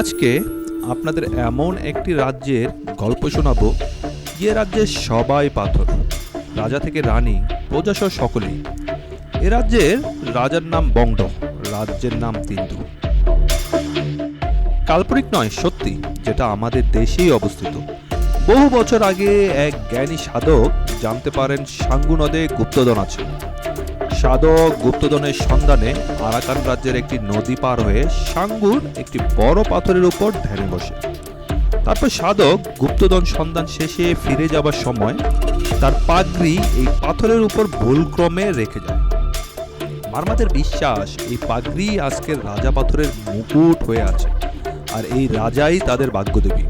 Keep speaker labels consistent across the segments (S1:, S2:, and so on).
S1: আজকে আপনাদের এমন একটি রাজ্যের গল্প শোনাবো, যে রাজ্যের সবাই পাথর, রাজা থেকে রানী প্রজাসহ সকলেই এ রাজ্যের রাজার নাম বংড, রাজ্যের নাম তিন্দু। কাল্পনিক নয়, সত্যি, যেটা আমাদের দেশেই অবস্থিত। বহু বছর আগে এক জ্ঞানী সাধক জানতে পারেন সাঙ্গু নদে গুপ্তধন আছে। সাধক গুপ্তধনের সন্ধানে আরাকান রাজ্যের একটি নদী পার হয়ে সাঙ্গুর একটি বড় পাথরের উপর ধ্যানে বসে। তারপর সাধক গুপ্তধন সন্ধান শেষে ফিরে যাবার সময় তার পাগড়ি এই পাথরের উপর ভুলক্রমে রেখে যায়। মারমাদের বিশ্বাস, এই পাগড়ি আজকের রাজা পাথরের মুকুট হয়ে আছে আর এই রাজাই তাদের ভাগ্যদেবী।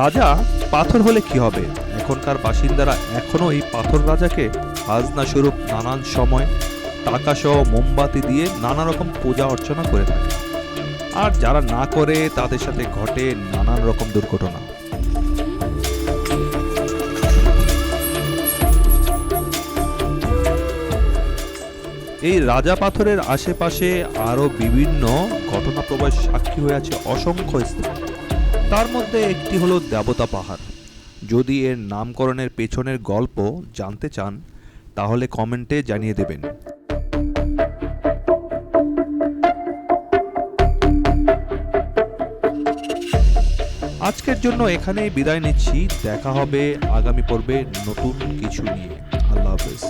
S1: রাজা পাথর হলে কি হবে? এখনকার বাসিন্দারা এখনও এই পাথর রাজাকে খাজনা স্বরূপ নানান সময় টাকা সহ মোমবাতি দিয়ে নানা রকম পূজা অর্চনা করে থাকে। আর যারা না করে, তাদের সাথে ঘটে নানান রকম দুর্ঘটনা। এই রাজা পাথরের আশেপাশে আরও বিভিন্ন ঘটনা প্রবাহ সাক্ষী হয়ে আছে অসংখ্য স্থান। তার মধ্যে একটি হলো দেবতা পাহাড়। যদি এর নামকরণের পেছনের গল্প জানতে চান তাহলে কমেন্টে জানিয়ে দেবেন। আজকের জন্য এখানেই বিদায় নিচ্ছি। দেখা হবে আগামী পর্বে নতুন কিছু নিয়ে। আল্লাহ হাফেজ।